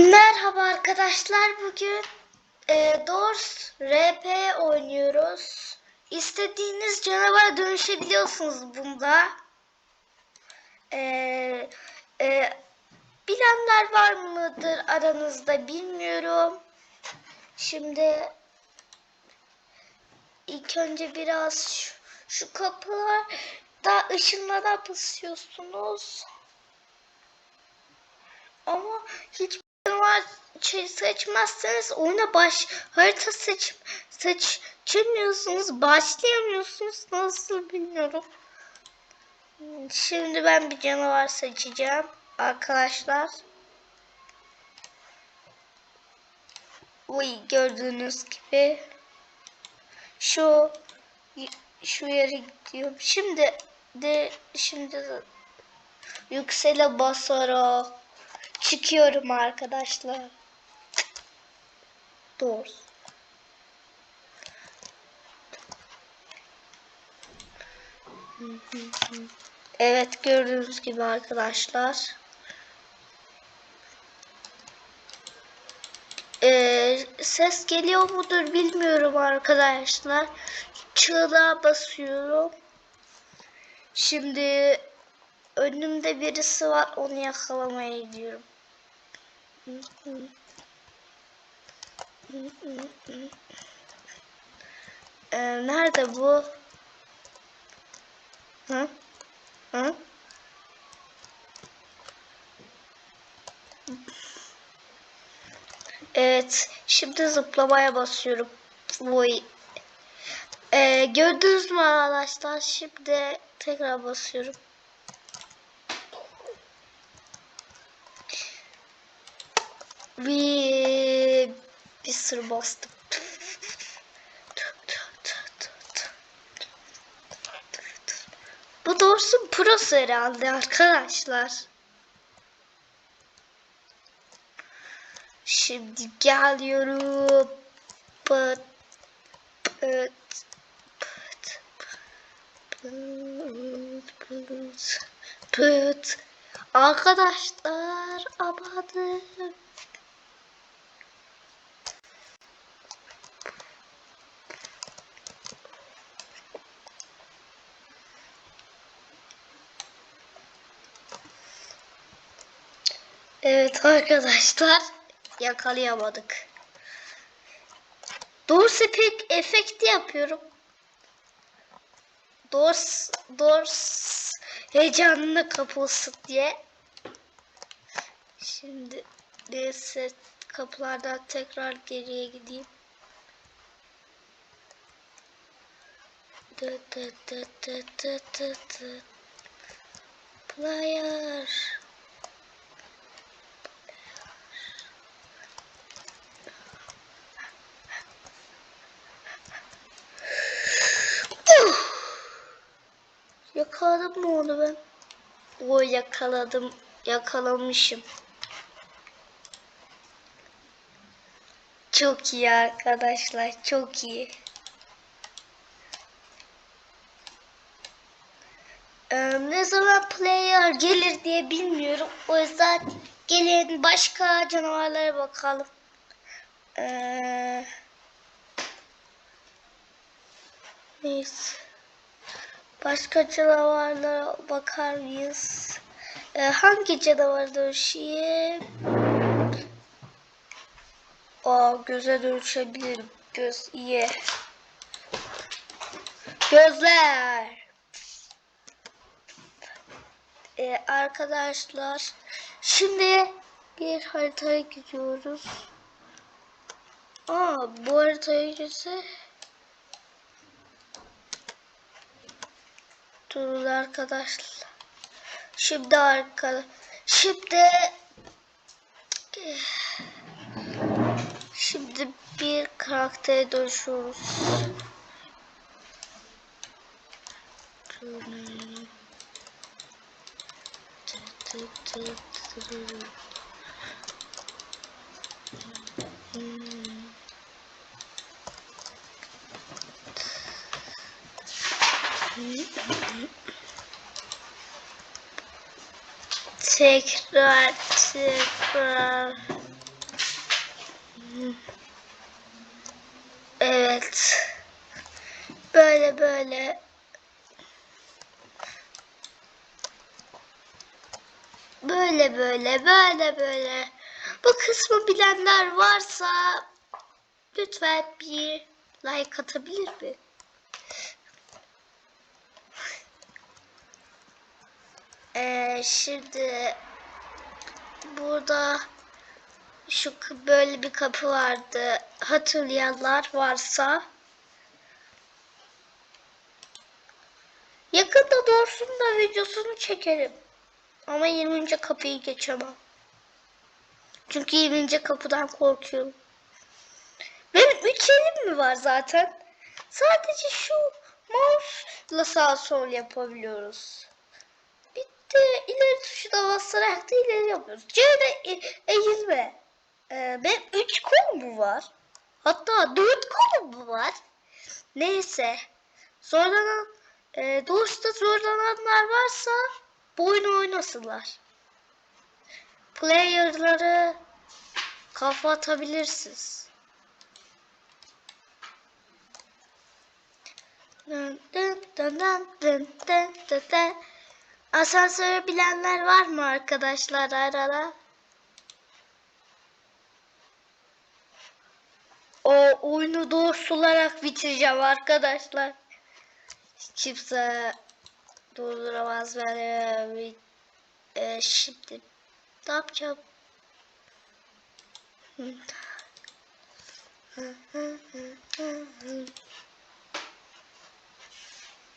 Merhaba arkadaşlar bugün e, Doors RP oynuyoruz. İstediğiniz canavara dönüşebiliyorsunuz bunda. E, e, bilenler var mıdır aranızda bilmiyorum. Şimdi ilk önce biraz şu, şu kapılar da ışınlara basıyorsunuz. Ama hiç var şey seçmezseniz oyuna baş harita seç seçemiyorsunuz başlayamıyorsunuz nasıl bilmiyorum. Şimdi ben bir canavar seçeceğim arkadaşlar. Uy gördüğünüz gibi şu şu yere gidiyorum. Şimdi de şimdi de yüksele basarak çıkıyorum arkadaşlar. Doğru. Evet gördüğünüz gibi arkadaşlar. Ee, ses geliyor mudur bilmiyorum arkadaşlar. Çığlığa basıyorum. Şimdi önümde birisi var onu yakalamaya gidiyorum. Ee, nerede bu? Hı? Hı? Evet, şimdi zıplamaya basıyorum. Vay. Ee, gördünüz mü arkadaşlar? Şimdi tekrar basıyorum. Ve bir sürü bastım. Bu doğrusu prosu herhalde arkadaşlar. Şimdi geliyorum. Arkadaşlar amanım. Evet arkadaşlar yakalayamadık. Doğrusu pek efekti yapıyorum. Dors, Dors heyecanına kapılsın diye. Şimdi neyse kapılardan tekrar geriye gideyim. Player. Yakaladım mı onu ben? O yakaladım. Yakalamışım. Çok iyi arkadaşlar. Çok iyi. Ee, ne zaman player gelir diye bilmiyorum. O yüzden gelin başka canavarlara bakalım. Ee, neyse. Başka canavarlara bakar mıyız? Ee, hangi canavar dönüşeyim? Aa göze dönüşebilirim. Göz iyi. Gözler. Ee, arkadaşlar şimdi bir haritaya gidiyoruz. Aa bu haritaya gitse Durun arkadaşlar. Şimdi arkadaş. Şimdi Şimdi bir karaktere dönüşüyoruz. Tekrar tekrar Evet. Böyle böyle. Böyle böyle böyle böyle. Bu kısmı bilenler varsa lütfen bir like atabilir mi? Ee, şimdi burada şu böyle bir kapı vardı. Hatırlayanlar varsa yakında Dorsun da videosunu çekerim. Ama 20. kapıyı geçemem. Çünkü 20. kapıdan korkuyorum. Benim 3 elim mi var zaten? Sadece şu mouse'la sağ sol yapabiliyoruz. Basarak da ileri yapıyoruz. C'de e- eğilme. Ee, benim 3 kol mu var? Hatta 4 kolum mu var? Neyse. Zorlanan, e, doğuşta zorlananlar varsa bu oyunu oynasınlar. Player'ları kafa atabilirsiniz. Dın dın dın dın dın dın dın dın. Asansörü bilenler var mı arkadaşlar arada? O oyunu doğrularak bitireceğim arkadaşlar. Kimse durduramaz beni. Ee, şimdi ne yapacağım?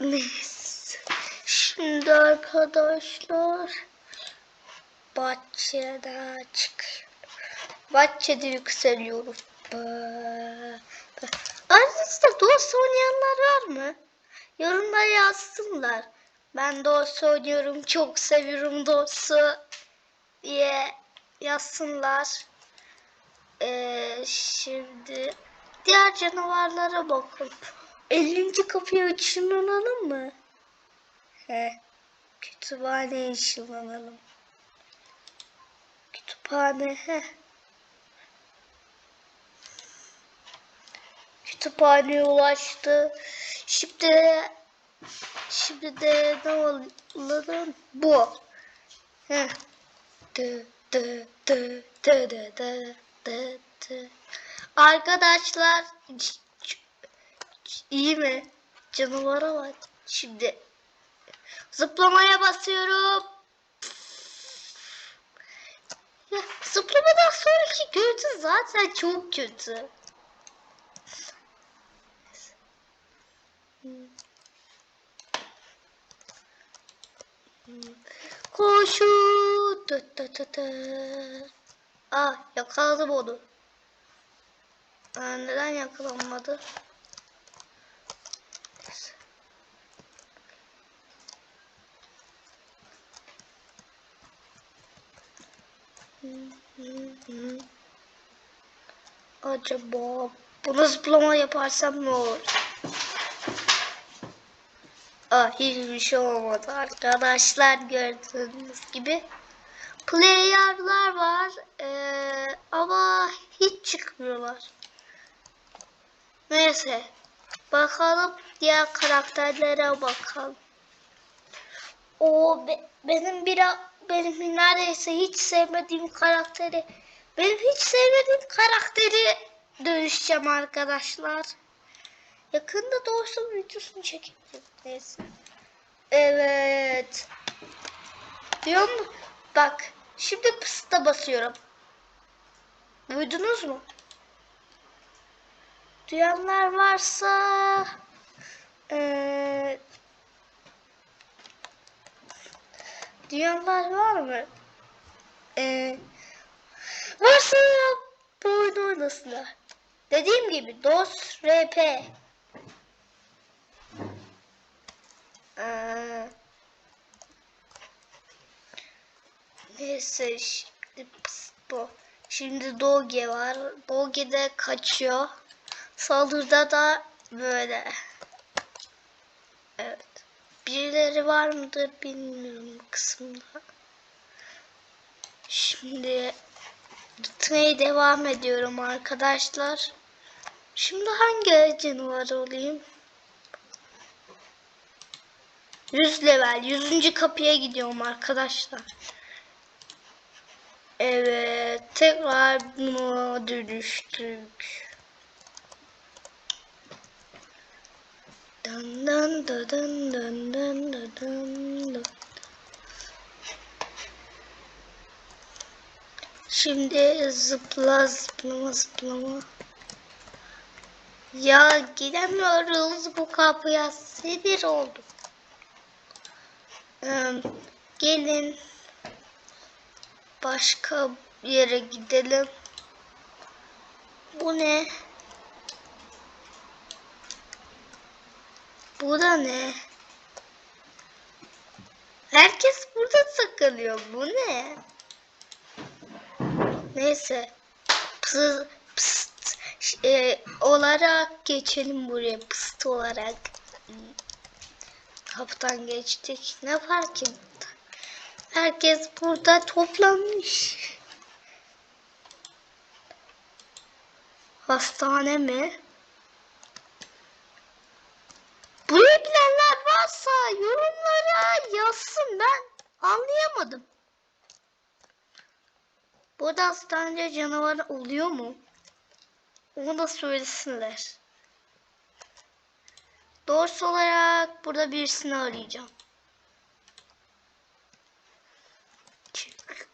Neyse. Şimdi arkadaşlar bahçede çıkıyor. Bahçede yükseliyorum. Aranızda dost oynayanlar var mı? Yorumlara yazsınlar. Ben dost oynuyorum. Çok seviyorum dostu diye yazsınlar. Ee, şimdi diğer canavarlara bakın. 50. kapıyı ışınlanalım mı? He. Kütüphane ışınlanalım. Kütüphane he. Kütüphaneye ulaştı. Şimdi şimdi de ne oldu? Bu. He. Dı dı dı dı dı dı dı dı. Arkadaşlar iyi mi? Canavara bak. Şimdi zıplamaya basıyorum. Ya, zıplamadan sonraki görüntü zaten çok kötü. Koşu. Tı tı tı tı. Aa yakaladım onu. Aa, neden yakalanmadı? Acaba bunu zıplama yaparsam ne olur? Aa, hiçbir şey olmadı arkadaşlar gördüğünüz gibi. Player'lar var ee, ama hiç çıkmıyorlar. Neyse bakalım diğer karakterlere bakalım. O be- benim bir benim neredeyse hiç sevmediğim karakteri benim hiç sevmediğim karakteri dönüşeceğim arkadaşlar. Yakında doğrusu videosunu çekeceğim. Neyse. Evet. Diyor mu? Bak. Şimdi pısta basıyorum. Duydunuz mu? Duyanlar varsa eee duyanlar var mı? Eee varsa bu oyunu oynasınlar. Dediğim gibi DOS RP Ee, neyse şimdi bu. Şimdi Doge var. Doge de kaçıyor. Saldırıda da böyle. Birileri var mıdır bilmiyorum bu kısımda. Şimdi Gitmeye devam ediyorum arkadaşlar. Şimdi hangi canavar olayım? 100 level. 100. kapıya gidiyorum arkadaşlar. Evet. Tekrar buna dönüştük. Dın dın dın dın dın dın dın. Şimdi zıpla zıplama zıplama. Ya gidemiyoruz bu kapıya sinir oldum. Ee, gelin başka yere gidelim. Bu ne? Bu da ne? Herkes burada takılıyor. Bu ne? Neyse. Pıs, pıst e, olarak geçelim buraya. Pıst olarak. Kapıdan geçtik. Ne fark etti? Herkes burada toplanmış. Hastane mi? Burayı bilenler varsa yorumlara yazsın ben anlayamadım. Burada hastanede canavar oluyor mu? Onu da söylesinler. Doğrusu olarak burada birisini arayacağım. Çık.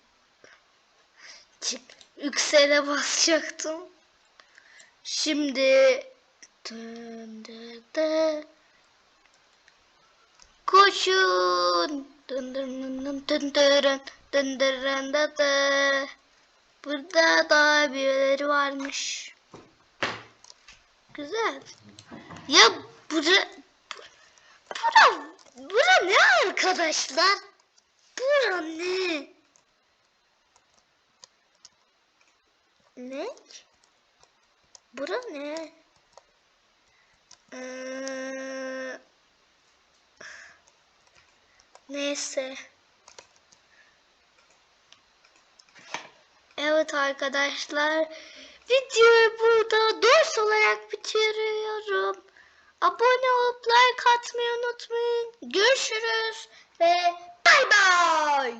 Çık. Yüksel'e basacaktım. Şimdi dın. Koşun. Dın dın dın dın dın Burada daha birileri varmış. Güzel. Ya bura, bura, bura ne arkadaşlar? Bura ne? Ne? Bura ne? Ee, neyse. Evet arkadaşlar. Videoyu burada ders olarak bitiriyorum. Abone olup like atmayı unutmayın. Görüşürüz ve bay bay.